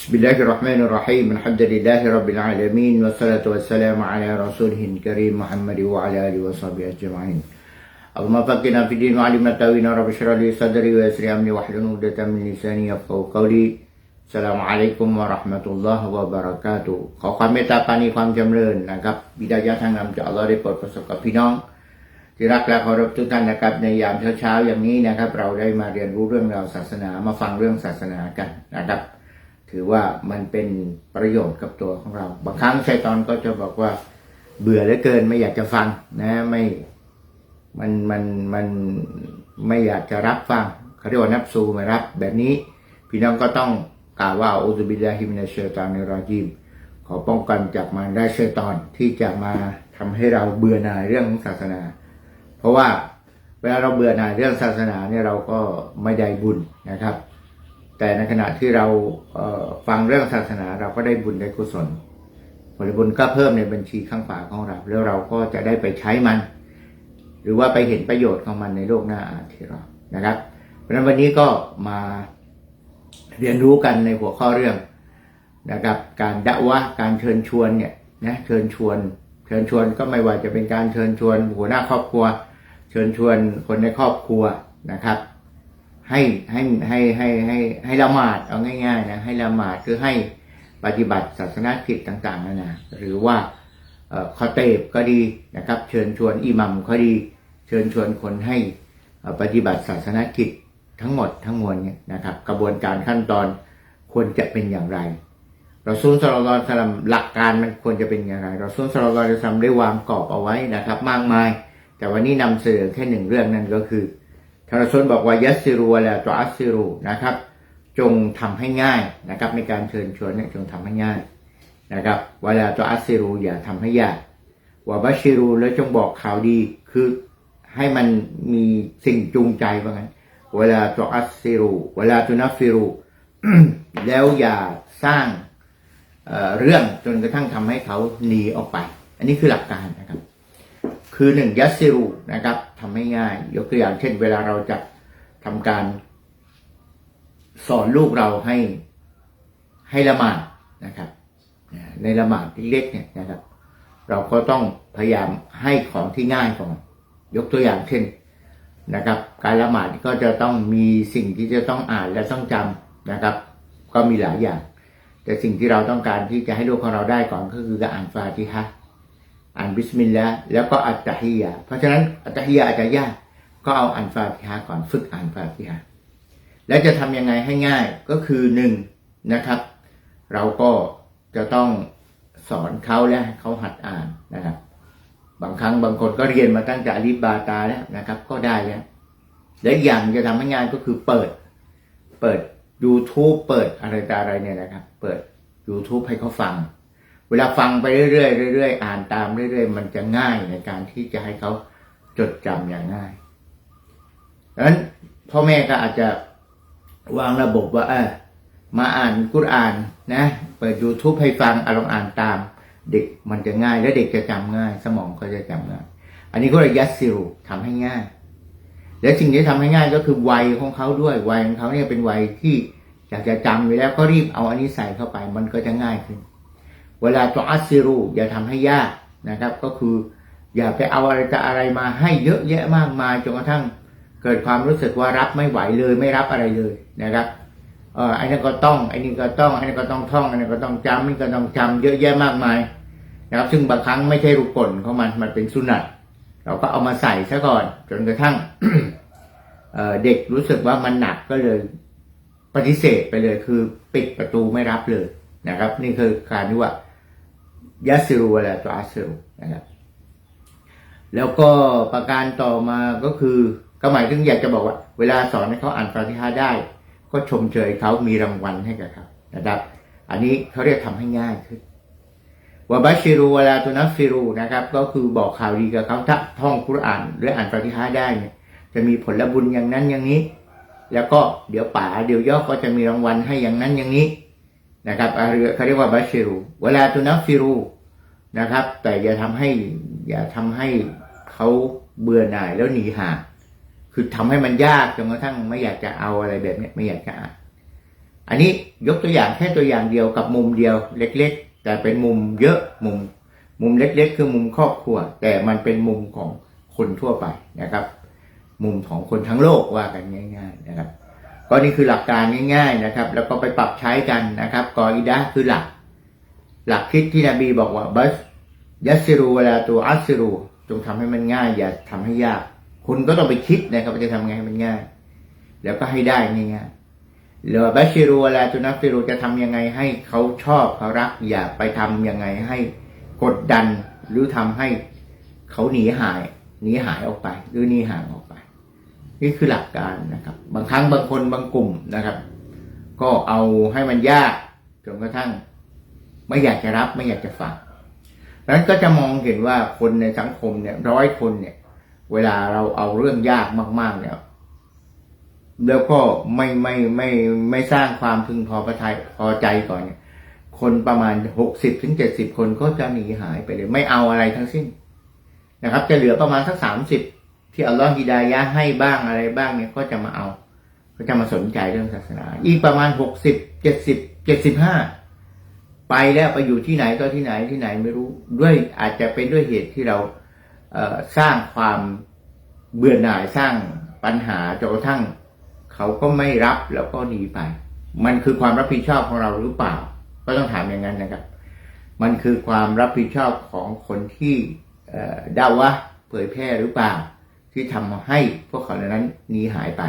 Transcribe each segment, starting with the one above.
بسم الله الرحمن الرحيم الحمد لله رب العالمين والصلاة والسلام على رسوله الكريم محمد وعلى آله وصحبه أجمعين اللهم فقنا في الدين وعلمنا تاوينا رب اشرح لي صدري ويسر أمري واحلل عقدة من لساني يفقهوا قولي السلام عليكم ورحمة الله وبركاته ขอความเมตตาปรานีความจำเริญนะครับบิดายะทางนำจากอัลลอฮ์ได้โปรดประสบกับพี่น้อง ที่รักและเคารพทุกท่านนะครับในยามเช้าๆอย่างนี้นะครับ เราได้มาเรียนรู้เรื่องราวศาสนามาฟังเรื่องศาสนากันนะครับ ถือว่ามันเป็นประโยชน์กับตัวของเรา บางครั้งชัยตอนก็จะบอกว่าเบื่อเหลือเกินไม่อยากจะฟังนะไม่มันมันมันไม่อยากจะรับฟังเขาเรียกว่านับซูไม่รับ แบบนี้พี่น้องก็ต้องกล่าวว่าอุบิลาฮิมินาเชตานในรอจีมขอป้องกันจากมารได้ชัยตอนที่จะมาทำให้เราเบื่อหน่ายเรื่องศาสนา เพราะว่าเวลาเราเบื่อหน่ายเรื่องศาสนาเนี่ยเราก็ไม่ได้บุญนะครับ แต่ในขณะที่เราเฟังเรื่องศาสนาเราก็ได้บุญได้กุศลผลบุญก็เพิ่มในบัญชีข้างฝาของเรา แล้วเราก็จะได้ไปใช้มัน หรือว่าไปเห็นประโยชน์ของมันในโลกหน้าอาทีเรานะครับ เพราะฉะนั้นวันนี้ก็มาเรียนรู้กันในหัวข้อเรื่องนะครับ การดะวะการเชิญชวนเนี่ยนะเชิญชวน เชิญชวนก็ไม่ว่าจะเป็นการเชิญชวนหัวหน้าครอบครัว เชิญชวนคนในครอบครัวนะครับ ให้ให้ให้ให้ให้ให้ละหมาดเอาง่ายๆนะให้ละหมาดคือให้ปฏิบัติศาสนากิจต่างๆนานาหรือว่าเอ่อคอเตบก็ดีนะครับ เชิญชวนอิหมัมก็ดี เชิญชวนคนให้ปฏิบัติศาสนากิจทั้งหมดทั้งมวลเนี่ยนะครับ กระบวนการขั้นตอนควรจะเป็นอย่างไรเราซุนสลลสลัมหลักการมันควรจะเป็นอย่างไรเราซุนสลลสลัมได้วางกรอบเอาไว้นะครับ มากมาย แต่วันนี้นำเสนอแค่หนึ่งเรื่องนั่นก็คือ ทางรสุลบอกว่ายัสซิรูวลาตัวอัสซิรูนะครับ จงทำให้ง่ายนะครับ ในการเชิญชวนเนี่ยจงทำให้ง่ายนะครับเวลาตัวอัสซิรูอย่าทำให้ยากวะบัชิรูแล้วจงบอกข่าวดีคือให้มันมีสิ่งจูงใจว่างั้นเวลาตัวอัสซิรูเวลาตุนัฟฟิรูแล้วอย่าสร้างเเรื่องจนกระทั่งทำให้เขาหนีออกไป อันนี้คือหลักการนะครับ คือหนึ่งยัสซิรูนะครับ ทำให้ง่าย ยกตัวอย่างเช่น เวลาเราจะทำการ สอนลูกเราให้ให้ละหมาดนะครับ ในละหมาดเล็กๆเนี่ยนะครับ เราก็ต้องพยายามให้ของที่ง่ายก่อนยกตัวอย่างเช่นนะครับ การละหมาดก็จะต้องมีสิ่งที่จะต้องอ่านและต้องจำนะครับ ก็มีหลายอย่าง แต่สิ่งที่เราต้องการที่จะให้ลูกของเราได้ก่อนก็คือการอ่านฟาติฮะ อ่านบิสมิลลาห์แล้วก็อัตตะฮิยะเพราะฉะนั้นอัตตะฮิยะอาจจะยากก็เอาอ่านฟาติฮะก่อนฝึกอ่านฟาติฮะแล้วจะทำยังไงให้ง่ายก็คือหนึ่งนะครับ เราก็จะต้องสอนเขาและเขาหัดอ่านนะครับ บางครั้งบางคนก็เรียนมาตั้งแต่อลิบาตาแล้วนะครับ ก็ได้แล้วและอีกอย่างจะทำให้ง่ายก็คือเปิด เปิด YouTube เปิดอะไรต่ออะไรเนี่ยนะครับ เปิด YouTube ให้เขาฟัง เวลาฟังไปเรื่อยๆเรื่อยๆอ่านตามเรื่อยๆ มันจะง่ายในการที่จะให้เขาจดจำอย่างง่ายดังนั้นพ่อแม่ก็อาจจะวางระบบว่าเออมาอ่านกุรอ่านนะเปิด YouTube ให้ฟังอลองอ่านตาม เด็กมันจะง่าย และเด็กจะจำง่าย สมองก็จะจำง่าย อันนี้ก็เลยยัสซิรูทำให้ง่าย และสิ่งที่ทำให้ง่ายก็คือวัยของเขาด้วยวัยของเขาเนี่ยเป็นวัยที่อยากจะจำอยู่แล้วก็รีบเอาอันนี้ใส่เข้าไป มันก็จะง่ายขึ้น เวลาตัวอัสซิรูอย่าทำให้ยากนะครับ ก็คืออย่าไปเอาอะไรจะอะไรมาให้เยอะแยะมากมายจนกระทั่งเกิดความรู้สึกว่ารับไม่ไหวเลยไม่รับอะไรเลยนะครับเออไอ้นั่นก็ต้องไอ้นี่ก็ต้องไอ้นี่ก็ต้องท่องไอ้นี่ก็ต้องจำนี่ก็ต้องจำเยอะแยะมากมายนะครับ ซึ่งบางครั้งไม่ใช่รุกลของมันมันเป็นสุนัตเราก็เอามาใส่ซะก่อนจนกระทั่งเเด็กรู้สึกว่ามันหนักก็เลยปฏิเสธไปเลยคือปิดประตูไม่รับเลยนะครับ นี่คือการที่ว่า ยัสซิรูอะไรตัวอัสซิรูนะครับแล้วก็ประการต่อมาก็คือก็หมายถึงอยากจะบอกว่า เวลาสอนให้เขาอ่านฟาติฮะห์ได้ ก็ชมเชยเขามีรางวัลให้กับเขานะครับ อันนี้เขาเรียกทำให้ง่ายขึ้นวะบัชิรูเวลาตุนัฟฟิรูนะครับ ก็คือบอกข่าวดีกับเขาถ้าท่องกุรานหรืออ่านฟาติฮะห์ได้เนี่ยจะมีผลบุญอย่างนั้นอย่างนี้ แล้วก็เดี๋ยวป๋าเดี๋ยวย่อก็จะมีรางวัลให้อย่างนั้นอย่างนี้ นะครับเขาเรียกว่าบัชิรูเวลาตุนัฟฟิรูนะครับ แต่อย่าทำให้อย่าทำให้เขาเบื่อหน่ายแล้วหนีห่างคือทำให้มันยากจนกระทั่งไม่อยากจะเอาอะไรแบบนี้ไม่อยากจะอ่านอันนี้ยกตัวอย่างแค่ตัวอย่างเดียวกับมุมเดียวเล็ก ๆ แต่เป็นมุมเยอะมุม มุมเล็ก ๆ คือมุมครอบครัว แต่มันเป็นมุมของคนทั่วไปนะครับ มุมของคนทั้งโลกว่ากันง่าย ๆ นะครับ ก็นี่คือหลักการง่ายๆนะครับ แล้วก็ไปปรับใช้กันนะครับกออิดะคือหลัก หลักคิดที่นบีบอกว่าบัสยัสซิรูเวลาตัวอัสซิรูจงทำให้มันง่าย อย่าทำให้ยาก คุณก็ต้องไปคิดนะครับว่าจะทำไงให้มันง่าย แล้วก็ให้ได้ง่ายๆหรือบัชชิรูเวลาตัวนักซิรูจะทำยังไงให้เขาชอบเขารัก อย่าไปทำยังไงให้กดดันหรือทำให้เขาหนีหายหนีหายออกไป หรือหนีห่างออก นี่คือหลักการนะครับ บางครั้งบางคนบางกลุ่มนะครับ ก็เอาให้มันยากจนกระทั่ง ไม่อยากจะรับไม่อยากจะฟังดังนั้นก็จะมองเห็นว่าคนในสังคมเนี่ยร้อยคนเนี่ย เวลาเราเอาเรื่องยากมากๆเนี่ยแล้วก็ไม่ไม่ไม่ไม่สร้างความพึงพอประทยพอใจก่อนเนี่ย คนประมาณหกสิบถึงเจ็ดสิบคนก็จะหนีหายไปเลย ไม่เอาอะไรทั้งสิ้นนะครับ จะเหลือประมาณสักสามสิบ ที่อัลลอฮฺฮิดายะให้บ้างอะไรบ้างเนี่ยก็จะมาเอา ก็จะมาสนใจเรื่องศาสนา อีกประมาณหกสิบเจ็ดสิบเจ็ดสิบห้าไปแล้วไปอยู่ที่ไหนก็ที่ไหนที่ไหนไม่รู้ด้วยอาจจะเป็นด้วยเหตุที่เราเสร้างความเบื่อหน่ายสร้างปัญหาจนกระทั่งเขาก็ไม่รับแล้วก็หนีไป มันคือความรับผิดชอบของเราหรือเปล่า ก็ต้องถามอย่างนั้นนะครับ มันคือความรับผิดชอบของคนที่เอ่อดาวะเผยแพร่หรือเปล่า ที่ทำให้พวกเขาเหล่านั้นหนีหายไป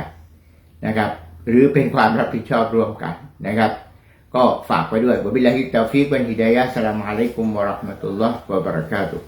นะครับ หรือเป็นความรับผิดชอบร่วมกันนะครับ ก็ฝากไว้ด้วยวบิลลาฮิตาฟิกวันฮิดายะสลามอะลัยกุมวะราะห์มะตุลลอฮ์วะบะเราะกาตุฮ์